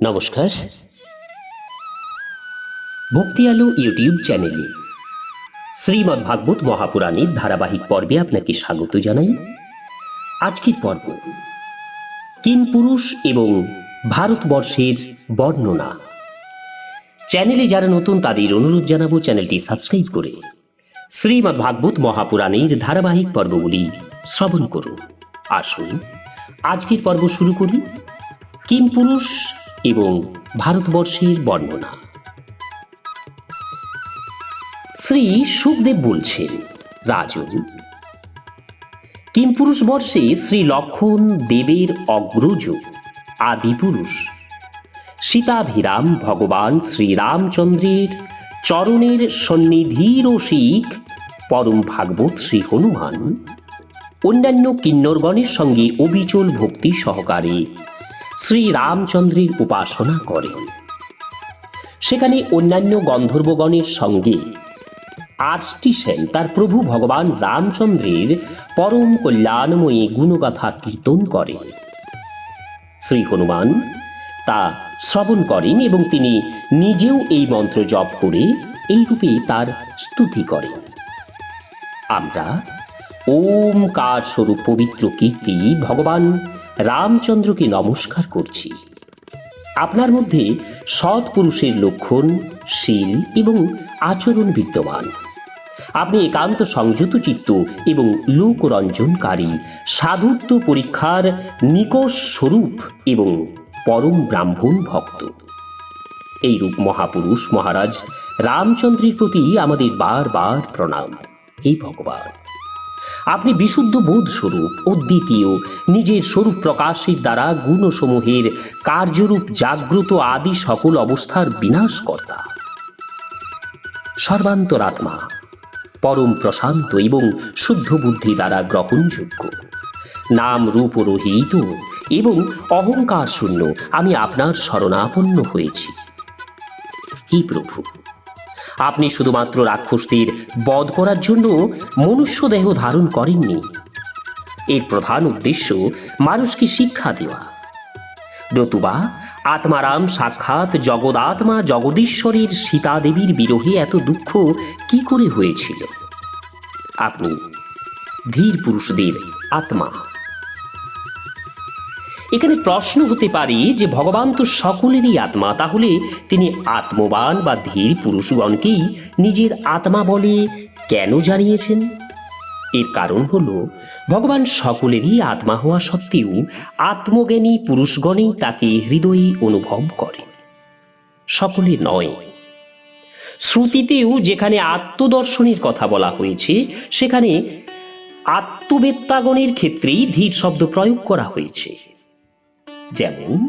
নমস্কার। ভক্তি আলো ইউটিউব চ্যানেলে শ্রীমদ্ ভাগবত মহাপুরাণের ধারাবাহিক পর্বে আপনাকে স্বাগত জানাই। আজকের পর্ব, কিম পুরুষ এবং ভারতবর্ষের বর্ণনা। চ্যানেলে যারা নতুন, তাদের অনুরোধ জানাব চ্যানেলটি সাবস্ক্রাইব করে শ্রীমদ্ ভাগবত মহাপুরাণের ধারাবাহিক পর্বগুলি শ্রবণ করুন। আসুন, আজকের পর্ব শুরু করি। কিম পুরুষ এবং ভারতবর্ষের বর্ণনা। শ্রী সুখদেব বলছেন, রাজন, কিমপুরুষ বর্ষে শ্রী লক্ষণ দেবের অগ্রজ আদিপুরুষ সীতাভিরাম ভগবান শ্রীরামচন্দ্রের চরণের সন্নিধি রসিক পরম ভাগবত শ্রী হনুমান। অন্যান্য কিন্নরগণের সঙ্গে অবিচল ভক্তি সহকারে শ্রী রামচন্দ্রের উপাসনা করেন সেখানে অন্যান্য গন্ধর্বগণের সঙ্গে আর্ষ্টি সেন তার প্রভু ভগবান রামচন্দ্রের পরম কল্যাণময়ী গুণগাথা কীর্তন করেন শ্রী হনুমান তা শ্রবণ করেন এবং তিনি নিজেও এই মন্ত্র জপ করে এই রূপে তার স্তুতি করেন। আমরা ওমকার স্বরূপ পবিত্র কীর্তি ভগবান রামচন্দ্রকে নমস্কার করছি। আপনার মধ্যে সৎ পুরুষের লক্ষণ, শীল এবং আচরণ বিদ্যমান। আপনি একান্ত সংযত চিত্ত এবং লোকরঞ্জনকারী, সাধুত্ব পরীক্ষার নিকষ স্বরূপ এবং পরম ব্রাহ্মণ ভক্ত। এই রূপ মহাপুরুষ মহারাজ রামচন্দ্রের প্রতি আমাদের বারবার প্রণাম। এই ভগবান! আপনি বিশুদ্ধ বোধ স্বরূপ অদ্বিতীয় নিজের স্বরূপ প্রকাশের দ্বারা গুণসমূহের কার্যরূপ জাগ্রত আদি সকল অবস্থার বিনাশকর্তা। সর্বান্তরাত্মা, পরম প্রশান্ত এবং শুদ্ধ বুদ্ধি দ্বারা গ্রহণযোগ্য। নাম রূপ রহিত এবং অহংকার শূন্য, আমি আপনার শরণাপন্ন হয়েছি। হি প্রভু। আপনি শুধুমাত্র রাক্ষসদের বধ করার জন্য মনুষ্য দেহ ধারণ করেননি। এর প্রধান উদ্দেশ্য মানুষকে শিক্ষা দেওয়া। নতুবা, আত্মারাম সাক্ষাৎ জগদাত্মা জগদীশ্বরের সীতা দেবীর বিরহে এত দুঃখ কি করে হয়েছিল? আপনি ধীর পুরুষদের আত্মা। এখানে প্রশ্ন হতে পারে যে ভগবান তো সকলেরই আত্মা, তাহলে তিনি আত্মবান বা ধীর পুরুষগণকেই নিজের আত্মা বলে কেন জানিয়েছেন? এর কারণ হল, ভগবান সকলেরই আত্মা হওয়া সত্ত্বেও আত্মজ্ঞানী পুরুষগণেই তাকে হৃদয়ে অনুভব করে সকলে নয়। শ্রুতিতেও যেখানে আত্মদর্শনের কথা বলা হয়েছে, সেখানে আত্মবেত্তাগণের ক্ষেত্রেই ধীর শব্দ প্রয়োগ করা হয়েছে। যেমন,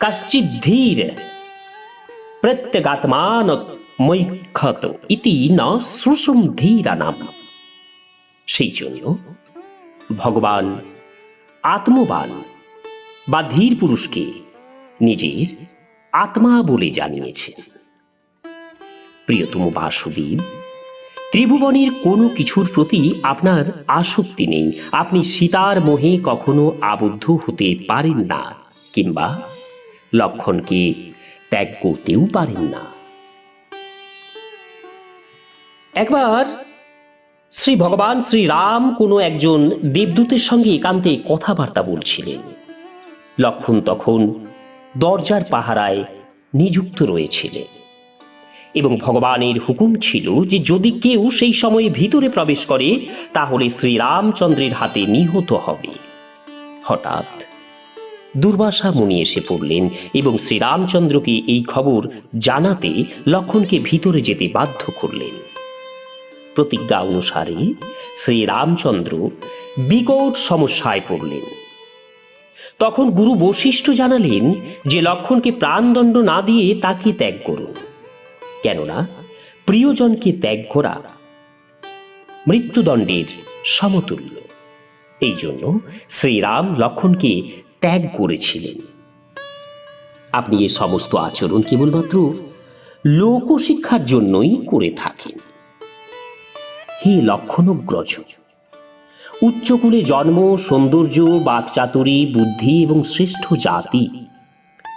কশ্চিৎ ধীর প্রত্যগাত্মান মৈক্ষত ইতি না শ্রুষুম ধীরা নাম সেই জন্য ভগবান আত্মবান বা ধীর পুরুষকে নিজের আত্মা বলে জানিয়েছেন। প্রিয়তম বাসুদেব ত্রিভুবনের কোনো কিছুর প্রতি আপনার আসক্তি নেই। আপনি সীতার মোহে কখনো আবদ্ধ হতে পারেন না, কিংবা লক্ষণকে ত্যাগ করতেও পারেন না। একবার শ্রী ভগবান শ্রী রাম কোনো একজন দেবদূতের সঙ্গে একান্তে কথাবার্তা বলছিলেন। লক্ষণ তখন দরজার পাহারায় নিযুক্ত রয়েছিলেন। এবং ভগবানের হুকুম ছিল যে যদি কেউ সেই সময়ে ভিতরে প্রবেশ করে, তাহলে শ্রীরামচন্দ্রের হাতে নিহত হবে। হঠাৎ দুর্বাসা মুনি এসে পড়লেন এবং শ্রীরামচন্দ্রকে এই খবর জানাতে লক্ষণকে ভিতরে যেতে বাধ্য করলেন। প্রতিজ্ঞা অনুসারে শ্রীরামচন্দ্র বিকট সমস্যায় পড়লেন। তখন গুরু বশিষ্ঠ জানালেন যে লক্ষণকে প্রাণদণ্ড না দিয়ে তাকে ত্যাগ করুন। কেননা প্রিয়জনকে ত্যাগ করা মৃত্যুদণ্ডের সমতুল্য। এই জন্য শ্রীরাম লক্ষণকে ত্যাগ করেছিলেন। আপনি এ সমস্ত আচরণ কেবলমাত্র লোকশিক্ষার জন্যই করে থাকেন। হে লক্ষণগ্রজ, উচ্চকুলে জন্ম, সৌন্দর্য, বাকচাতুরী, বুদ্ধি এবং শ্রেষ্ঠ জাতি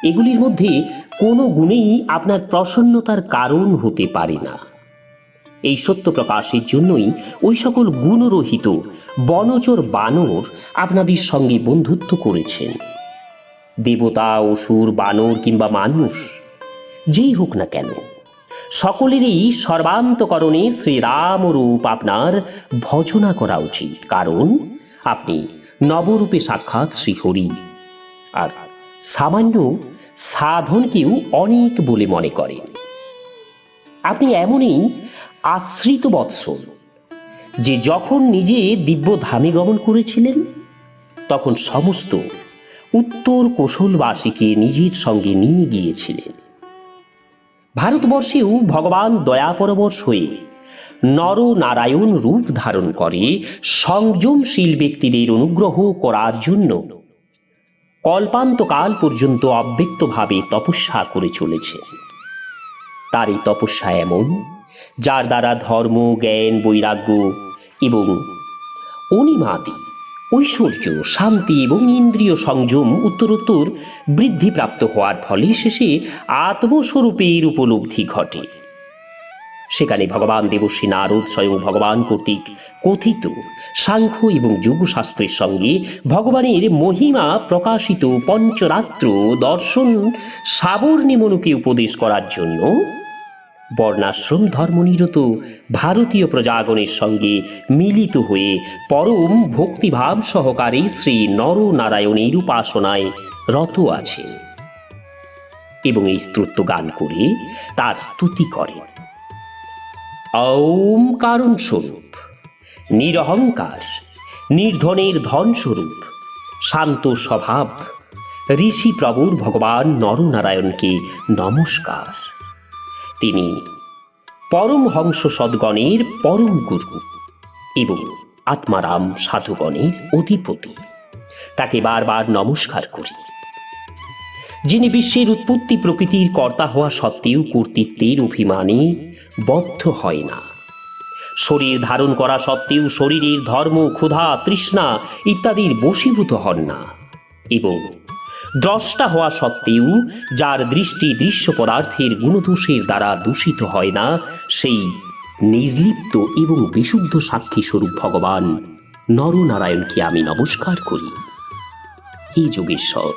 এগুলির মধ্যে কোনো গুণেই আপনার প্রসন্নতার কারণ হতে পারে না। এই সত্য প্রকাশের জন্যই ওই সকল গুণরহিত বনচর বানর আপনাদের সঙ্গে বন্ধুত্ব করেছেন। দেবতা, অসুর, বানর কিংবা মানুষ, যেই হোক না কেন, সকলেরই সর্বান্তকরণে শ্রীরাম রূপ আপনার ভজনা করা উচিত। কারণ আপনি নবরূপে সাক্ষাৎ শ্রীহরি। আর সামান্য সাধনকেও অনেক বলে মনে করেন আপনি এমনই আশ্রিত বৎসল যে যখন নিজে দিব্য ধামে গমন করেছিলেন, তখন সমস্ত উত্তর কৌশলবাসীকে নিজের সঙ্গে নিয়ে গিয়েছিলেন। ভারতবর্ষেও ভগবান দয়াপরবশ হয়ে নরনারায়ণ রূপ ধারণ করে, সংযমশীল ব্যক্তিদের অনুগ্রহ করার জন্য কল্পান্তকাল পর্যন্ত অব্যক্তভাবে তপস্যা করে চলেছে। তার এই তপস্যা এমন, যার দ্বারা ধর্ম, জ্ঞান, বৈরাগ্য এবং অনিমাদি, ঐশ্বর্য, শান্তি এবং ইন্দ্রিয় সংযম উত্তরোত্তর বৃদ্ধিপ্রাপ্ত হওয়ার ফলে শেষে আত্মস্বরূপের উপলব্ধি ঘটে। সেখানে ভগবান দেবশ্রী নারদ স্বয়ং ভগবান কর্তৃক কথিত সাংখ্য এবং যোগশাস্ত্রের সঙ্গে ভগবানের মহিমা প্রকাশিত পঞ্চরাত্র দর্শন সাবর্ণিমনুকে উপদেশ করার জন্য বর্ণাশ্রম ধর্মনিরত ভারতীয় প্রজাগণের সঙ্গে মিলিত হয়ে পরম ভক্তিভাব সহকারে শ্রী নরনারায়ণের উপাসনায় রত আছেন এবং এই স্তোত্র গান করে তার স্তুতি করেন। ওম কারণ স্বরূপ নিরহংকার, নির্ধনের ধন স্বরূপ শান্ত স্বভাব ঋষি প্রভুর ভগবান নরনারায়ণকে নমস্কার। তিনি পরমহংস সদ্গণের পরম গুরু এবং আত্মারাম সাধুগণের অধিপতি। তাকে বারবার নমস্কার করি। যিনি বিশ্বের উৎপত্তি প্রকৃতির কর্তা হওয়া সত্ত্বেও কর্তৃত্বের অভিমানে বদ্ধ হয় না। শরীর ধারণ করা সত্ত্বেও শরীরের ধর্ম, ক্ষুধা, তৃষ্ণা ইত্যাদির বশীভূত হন না এবং দ্রষ্টা হওয়া সত্ত্বেও যার দৃষ্টি দৃশ্য পদার্থের গুণদোষের দ্বারা দূষিত হয় না, সেই নির্লিপ্ত এবং বিশুদ্ধ সাক্ষী স্বরূপ ভগবান নরনারায়ণকে আমি নমস্কার করি। হে যোগেশ্বর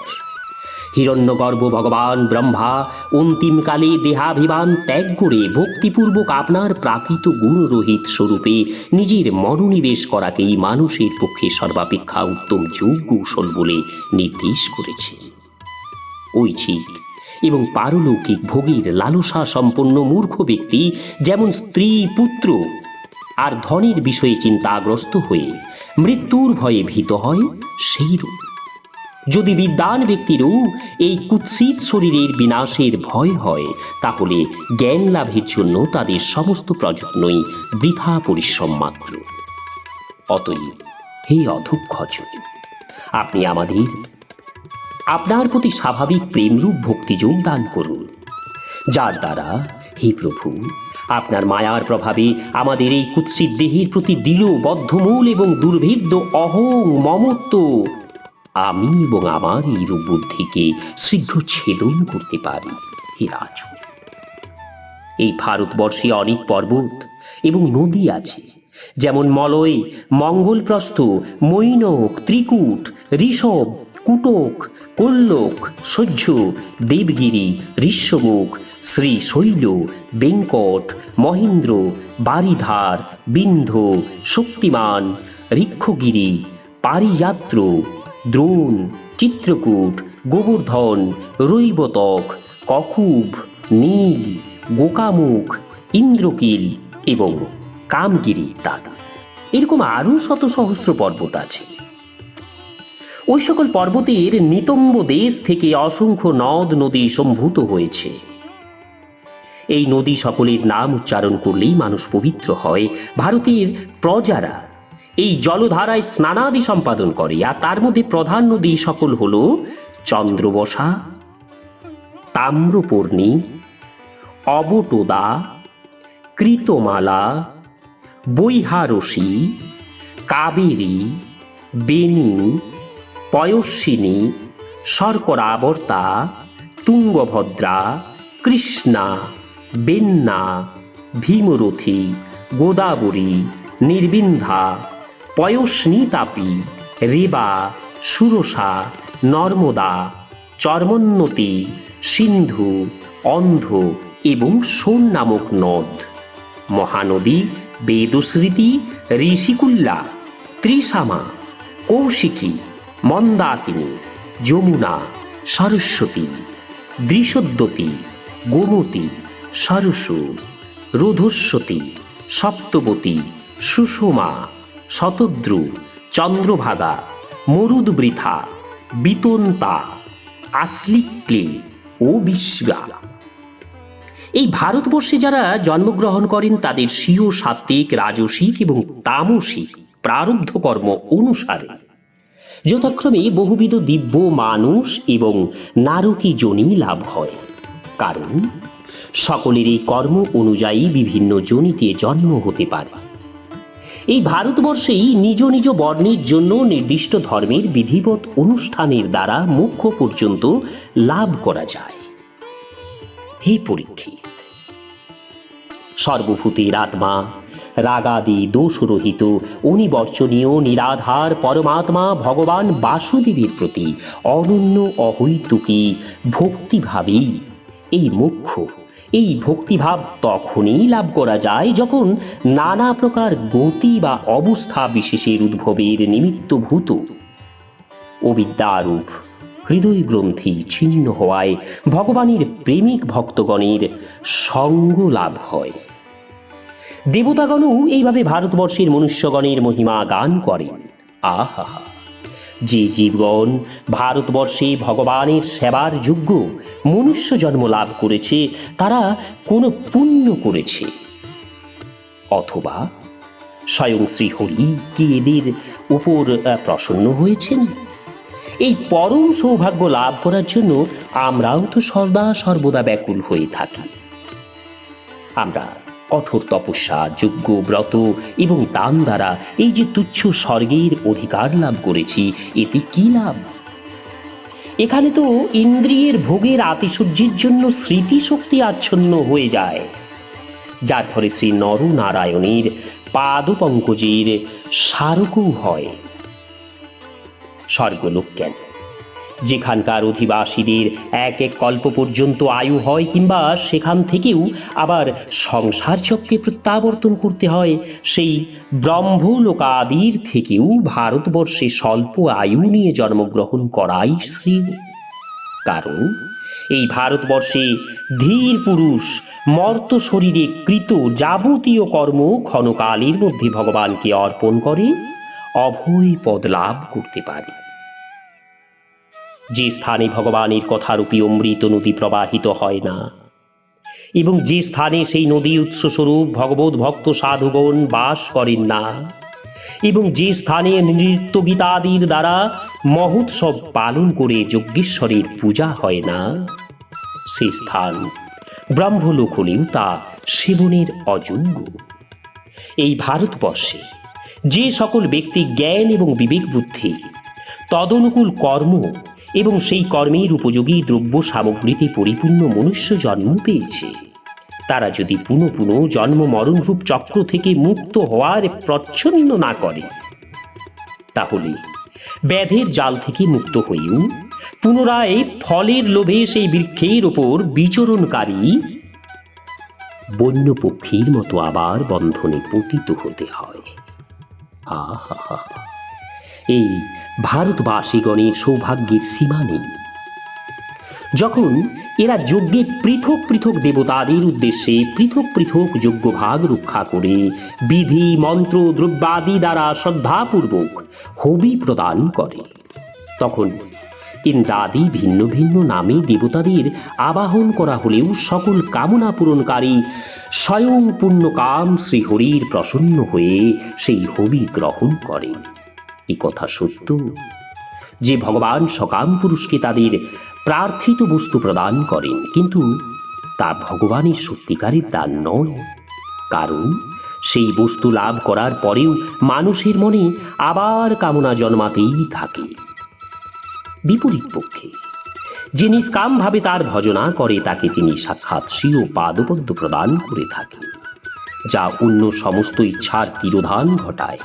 হিরণ্যগর্ভ ভগবান ব্রহ্মা, অন্তিমকালে দেহাভিমান ত্যাগ করে ভক্তিপূর্বক আপনার প্রাকৃত গুণরহিত স্বরূপে নিজের মনোনিবেশ করাকেই মানুষের পক্ষে সর্বাপেক্ষা উত্তম যোগ কৌশল বলে নির্দেশ করেছেন ঐচ্ছিক এবং পারলৌকিক ভোগীর লালসা সম্পন্ন মূর্খ ব্যক্তি যেমন স্ত্রী, পুত্র আর ধনের বিষয়ে চিন্তাগ্রস্ত হয়ে মৃত্যুর ভয়ে ভীত হয়, সেইরূপ। যদি বিদ্বান ব্যক্তিরও এই কুৎসিত শরীরের বিনাশের ভয় হয়, তাহলে জ্ঞান লাভের জন্য তাদের সমস্ত প্রযত্নই বৃথা পরিশ্রম মাত্র। অতএব, হে অধক্ষজ আপনি আমাদের, আপনার প্রতি স্বাভাবিক প্রেমরূপ ভক্তিযোগ দান করুন, যার দ্বারা, হে প্রভু, আপনার মায়ার প্রভাবে আমাদের এই কুৎসিত দেহের প্রতি দৃঢ়, বদ্ধমূল এবং দুর্ভেদ্য অহং মমত্ব আমি এবং আমার এই রূপ বুদ্ধিকে শীঘ্র ছেদন করতে পারি, হে রাজ। এই ভারতবর্ষে অনেক পর্বত এবং নদী আছে, যেমন মলয়, মঙ্গলপ্রস্থ, মৈনক, ত্রিকুট, ঋষভ, কুটক, কল্লোক, সহ্য, দেবগিরি, ঋষ্যমুখ শ্রী শৈল বেঙ্কট, মহেন্দ্র, বারিধার বিন্ধ শক্তিমান, ঋক্ষগিরি, পারিযাত্র দ্রোণ, চিত্রকূট, গোবর্ধন, রৈবতক ককুব নীল, গোকামুখ, ইন্দ্রকিল এবং কামগিরি দাদা এরকম আরও শত সহস্র পর্বত আছে। ওই সকল পর্বতের নিতম্ব দেশ থেকে অসংখ্য নদ নদী সম্ভূত হয়েছে। এই নদী সকলের নাম উচ্চারণ করলেই মানুষ পবিত্র হয়। ভারতের প্রজারা এই জলধারায় স্নানাদি সম্পাদন করে, আর তার মধ্যে প্রধান নদী সকল হল চন্দ্রবসা, তাম্রপর্ণী, অবটোদা, কৃতমালা, বৈহারসী, কাবেরী, বেণী পয়স্বিনী শর্করাবর্তা, তুঙ্গভদ্রা, কৃষ্ণা, বেন্না, ভীমরথী, গোদাবরী নির্বিন্ধা পয়স্নিতাপী রেবা, সুরসা, নর্মদা, চর্মোন্নতি, সিন্ধু, অন্ধ এবং সোন নামক নদ। মহানদী, বেদস্মৃতি, ঋষিকুল্লা ত্রিসামা কৌশিকী, মন্দাকিনী, যমুনা, সরস্বতী, দৃশদ্যতী, গোমতী, সরসু, রোধস্বতী, সপ্তবতী, সুষমা শতদ্রু, চন্দ্রভাগা, মরুদবৃথা, বিতন্তা আসলিক্লে ও বিশ্বা এই ভারতবর্ষে যারা জন্মগ্রহণ করেন, তাদের স্বীয় সাত্ত্বিক, রাজসিক এবং তামসিক প্রারব্ধ কর্ম অনুসারে। যথাক্রমে বহুবিধ দিব্য মানুষ এবং নারকী জনি লাভ হয়। কারণ সকলেরই কর্ম অনুযায়ী বিভিন্ন জনিতে জন্ম হতে পারে। এই ভারতবর্ষেই নিজ নিজ বর্ণের জন্য নির্দিষ্ট ধর্মের বিধিবৎ অনুষ্ঠানের দ্বারা মুখ্য পর্যন্ত লাভ করা যায়। হে পরীক্ষিত সর্বভূতের আত্মা, রাগাদি দোষরহিত, অনিবর্চনীয়, নিরাধার পরমাত্মা ভগবান বাসুদেবের প্রতি অনন্য অহৈতুকী ভক্তিভাবেই এই মুখ্য এই ভক্তিভাব তখনই লাভ করা যায় যখন নানা প্রকার গতি বা অবস্থা বিশেষের উদ্ভবের নিমিত্তভূত অবিদ্যারূপ হৃদয় গ্রন্থি ছিন্ন হওয়ায় ভগবানের প্রেমিক ভক্তগণের সঙ্গ লাভ হয়। দেবতাগণও এইভাবে ভারতবর্ষের মনুষ্যগণের মহিমা গান করেন। আহা! যে জীবগণ ভারতবর্ষে ভগবানের সেবার যোগ্য মনুষ্য জন্ম লাভ করেছে, তারা কোনো পুণ্য করেছে। অথবা স্বয়ং শ্রীহরি কি এদের উপর প্রসন্ন হয়েছেন? এই পরম সৌভাগ্য লাভ করার জন্য আমরাও তো সদা সর্বদা ব্যাকুল হয়ে থাকি। আমরা কঠোর তপস্যা যোগ্য ব্রত এবং দান দ্বারা এই যে তুচ্ছ স্বর্গের অধিকার লাভ করেছি, এতে কি লাভ? এখানে তো ইন্দ্রিয়ের ভোগের আতিশয্যের জন্য স্মৃতিশক্তি আচ্ছন্ন হয়ে যায়। যার ফলে শ্রী নরনারায়ণের পাদপঙ্কজের স্মারকও হয়। স্বর্গলোক কেন? যেখানকার অধিবাসীদের এক এক কল্প পর্যন্ত আয়ু হয় কিংবা সেখান থেকেও আবার সংসার চক্রে প্রত্যাবর্তন করতে হয়, সেই ব্রহ্মলোকাদির থেকেও ভারতবর্ষে স্বল্প আয়ু নিয়ে জন্মগ্রহণ করাই শ্রেয়। কারণ এই ভারতবর্ষে ধীর পুরুষ, মর্ত শরীরে কৃত যাবতীয় কর্ম ক্ষণকালের মধ্যে ভগবানকে অর্পণ করে, অভয় পদ লাভ করতে পারে। যে স্থানে ভগবানের কথারূপী অমৃত নদী প্রবাহিত হয় না। এবং যে স্থানে সেই নদী উৎসস্বরূপ ভগবত ভক্ত সাধুগণ বাস করেন না। এবং যে স্থানে নৃত্য গীতাদির দ্বারা মহোৎসব পালন করে যজ্ঞেশ্বরের পূজা হয় না, সে স্থান ব্রহ্মলোক হলেও তা সেবনের অযোগ্য। এই ভারতবর্ষে যে সকল ব্যক্তি জ্ঞান এবং বিবেক বুদ্ধি, তদনুকূল কর্ম এবং সেই কর্মের উপযোগী দ্রব্য সামগ্রীতে পরিপূর্ণ মনুষ্য জন্ম পেয়েছে। তারা যদি পুনঃ পুনঃ জন্ম মরণরূপ চক্র থেকে মুক্ত হওয়ার প্রচ্ছন্ন না করে, তাহলে ব্যাধের জাল থেকে মুক্ত হয়েও পুনরায় ফলের লোভে সেই বৃক্ষের ওপর বিচরণকারী বন্য পক্ষীর মতো আবার বন্ধনে পতিত হতে হয়। আহা এই ভারতবাসীগণের সৌভাগ্যের সীমা নেই। যখন এরা যজ্ঞে পৃথক পৃথক দেবতাদের উদ্দেশ্যে পৃথক পৃথক যজ্ঞভাগ রক্ষা করে বিধি, মন্ত্র, দ্রব্যাদি দ্বারা শ্রদ্ধাপূর্বক হবি প্রদান করে, তখন ইন্দ্রাদি ভিন্ন ভিন্ন নামে দেবতাদের আবাহন করা হলেও সকল কামনা পূরণকারী স্বয়ং পূর্ণকাম শ্রীহরির প্রসন্ন হয়ে সেই হবি গ্রহণ করেন। এ কথা সত্য। যে ভগবান সকাম পুরুষকে তাদের প্রার্থিত বস্তু প্রদান করেন, কিন্তু তা ভগবানের সত্যিকারের দান নয়। কারণ সেই বস্তু লাভ করার পরেও মানুষের মনে আবার কামনা জন্মাতেই থাকে। বিপরীত পক্ষে, যে নিষ্কামভাবে তার ভজনা করে, তাকে তিনি সাক্ষাৎ স্বীয় পাদপদ্ম প্রদান করে থাকেন, যা অন্য সমস্ত ইচ্ছার তিরোধান ঘটায়।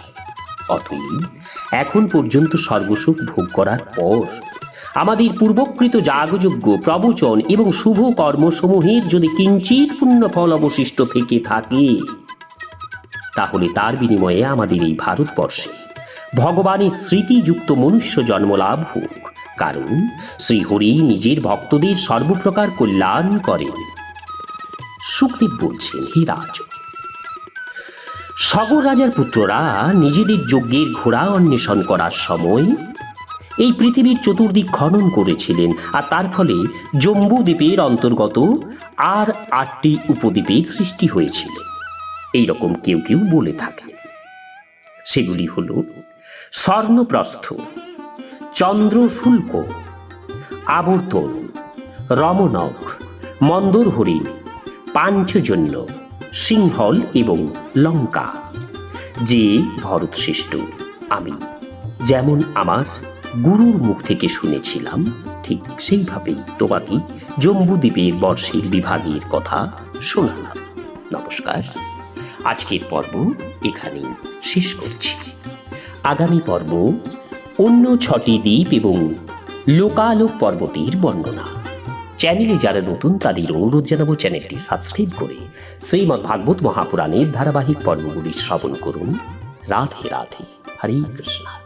অতএব এখন পর্যন্ত সর্বসুখ ভোগ করার পর। আমাদের পূর্বকৃত যাগযজ্ঞ, প্রবচন এবং শুভ কর্মসমূহের যদি কিঞ্চিত পুণ্যফল অবশিষ্ট থেকে থাকে, তাহলে তার বিনিময়ে আমাদের এই ভারতবর্ষে ভগবানের স্মৃতিযুক্ত মনুষ্য জন্মলাভ হোক। কারণ শ্রীহরি নিজের ভক্তদের সর্বপ্রকার কল্যাণ করেন। সুখদেব বলছেন, হে রাজ সগর রাজার পুত্ররা নিজেদের যজ্ঞের ঘোড়া অন্বেষণ করার সময় এই পৃথিবীর চতুর্দিক খনন করেছিলেন আর তার ফলে জম্বু দ্বীপের অন্তর্গত আর আটটি উপদ্বীপের সৃষ্টি হয়েছিল। এই রকম কেউ কেউ বলে থাকেন। সেগুলি হল স্বর্ণপ্রস্থ, চন্দ্রশুল্ক, আবর্তন, রমনক মন্দর হরিণ পাঞ্চজন্য সিংহল এবং লঙ্কা। যে ভরতশ্রেষ্ঠ, আমি। যেমন আমার গুরুর মুখ থেকে শুনেছিলাম, ঠিক সেইভাবেই তোমাকে জম্বুদ্বীপের বর্ষের বিভাগের কথা শোনালাম। নমস্কার। আজকের পর্ব এখানেই শেষ করছি। আগামী পর্ব অন্য ছটি দ্বীপ এবং লোকালোক পর্বতের বর্ণনা। চ্যানেলে যারা নতুন, তাদের অনুরোধ জানাব চ্যানেলটি সাবস্ক্রাইব করে শ্রীমদ্ ভাগবত মহাপুরাণের ধারাবাহিক পর্বগুলি শ্রবণ করুন। রাধে রাধে। হরে কৃষ্ণ।